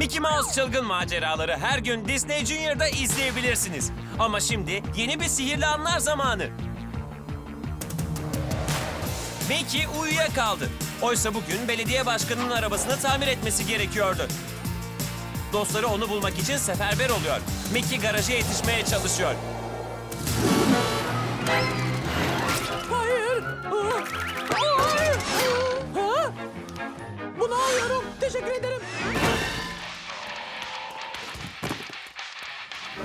Mickey Mouse çılgın maceraları her gün Disney Junior'da izleyebilirsiniz. Ama şimdi yeni bir sihirli anlar zamanı. Mickey uyuyakaldı. Oysa bugün belediye başkanının arabasını tamir etmesi gerekiyordu. Dostları onu bulmak için seferber oluyor. Mickey garaja yetişmeye çalışıyor.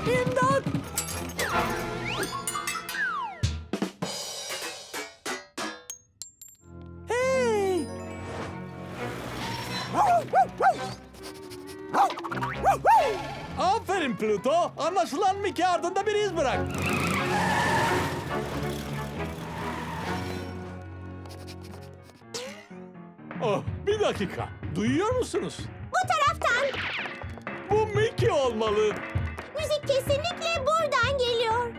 İmdat. Hey. Aferin Pluto. Anlaşılan Mickey ardında bir iz bırak. Oh, bir dakika. Duyuyor musunuz? Bu taraftan. Bu Mickey olmalı. Kesinlikle buradan geliyor.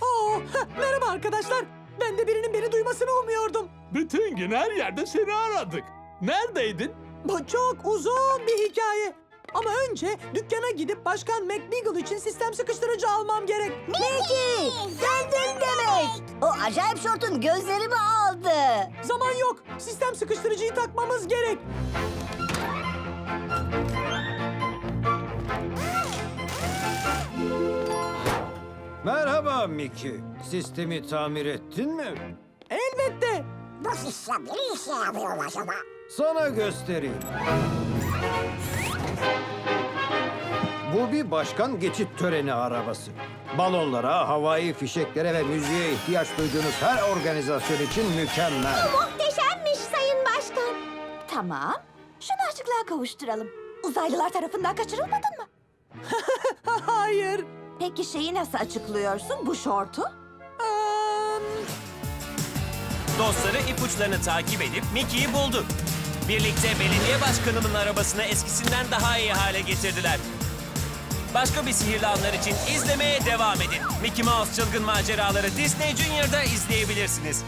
Oo, heh, merhaba arkadaşlar. Ben de birinin beni duymasını umuyordum. Bütün gün her yerde seni aradık. Neredeydin? Bu çok uzun bir hikaye. Ama önce dükkana gidip Başkan McBeagle için sistem sıkıştırıcı almam gerek. Mickey! Geldin demek. O acayip şortun gözlerimi aldı. Zaman yok. Sistem sıkıştırıcıyı takmamız gerek. Merhaba Mickey. Sistemi tamir ettin mi? Elbette. Bu sistem ne işe yarıyor acaba? Sana göstereyim. Bu bir başkan geçit töreni arabası. Balonlara, havai fişeklere ve müziğe ihtiyaç duyduğunuz her organizasyon için mükemmel. Muhteşemmiş Sayın Başkan. Tamam. Şunu açıklığa kavuşturalım. Uzaylılar tarafından kaçırılmadın mı? Peki şeyi nasıl açıklıyorsun bu şortu? Dostları ipuçlarını takip edip Mickey'yi buldu. Birlikte belediye başkanının arabasını eskisinden daha iyi hale getirdiler. Başka bir sihirli anlar için izlemeye devam edin. Mickey Mouse çılgın maceraları Disney Junior'da izleyebilirsiniz.